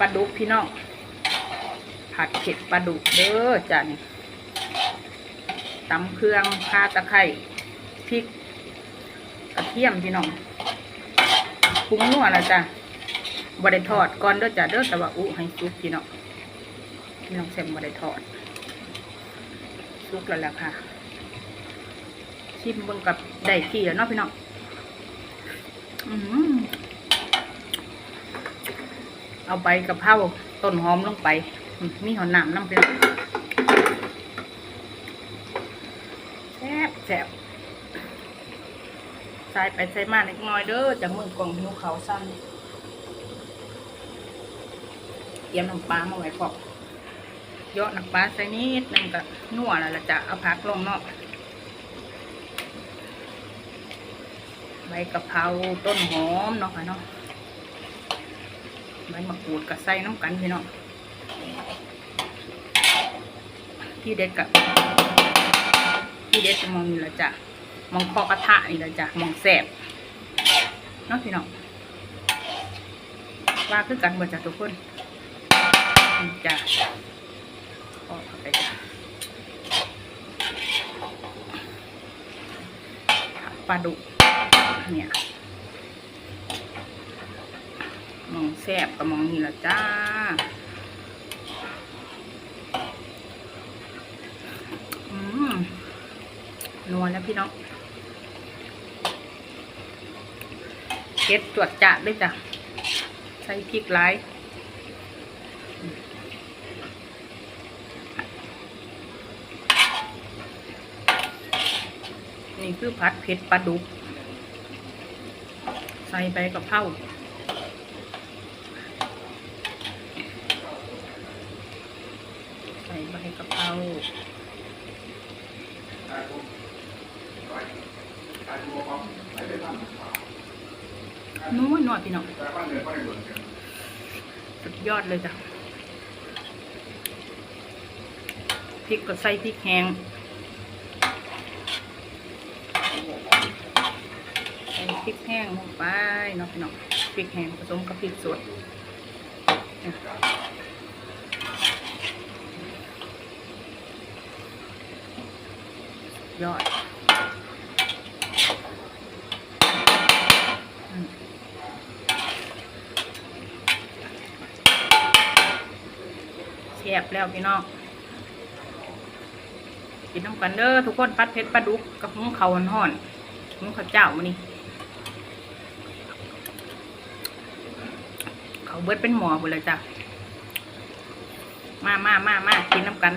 ปลาดุกพี่น้อง ผัดเผ็ดปลาดุกเด้อจ้ะนี่ตำเครื่องข่าตะไคร้พริกกระเทียมพี่น้องปรุงนัวแล้วจ้ะบไดทอดก่อนเด้อจ้ะเด้อแต่ว่าอุให้ซุกพี่น้องพี่น้องเซมบไดทอดซุกแล้วแหละค่ะชิมเบิ่งกับได้ที่แล้วเนาะพี่น้องอืม เอาใบกะเพราต้นหอมลงไป มีหอมน้ำน้ำพี่น้องแซ่บแซ่บใส่ไปใส่มาเล็กน้อยเด้อจากมือกล่องหิวเขาสั้นเตรียมน้ำปลามาไว้พอมเยอะน้ำปลาใส่นิดนึงก็นัวแล้วละจะเอาผักลงเนาะใบกะเพราต้นหอมเนาะค่ะเนาะ ใบมะกรูดกับไส้น้ำกันพี่เนาะที่เด็ดกับที่เด็ดจะมองนี่ละจ้ะมองคอกระทะนี่ละจ้ะมองแสบเนาะพี่เนาะว่าคือกันหมดจ้ะทุกคนนี่จ้ะพอเข้าไปจ้ะปลาดุเนี่ยมอง แซบกับมองนี่ละจ้าอืมนวลแล้วพี่น้องเก็ดจวดจัดด้วยจ้ะใส่พริกไลายนี่คือผัดเผ็ดปลาดุก ใส่ใบกะเพรา ส่ใบกะเพราน้อยหน่อยพี่น้องสุดยอดเลยจ้ะพริกก็ใส่พริกแห้งใส่พริกแห้งลงไปเนาะพี่น้องพริกแห้งผสมกับพริกสด ยอดอืมแซ่บแล้วพี่น้องกินน้ำกันเด้อทุกคนปัดเผ็ดปลาดุกกับหุงเขาห่อนๆหุงข้าวเจ้ามานี่เขาเบิดเป็นหมอหมดเลยจ้ะมามามามากินน้ำกัน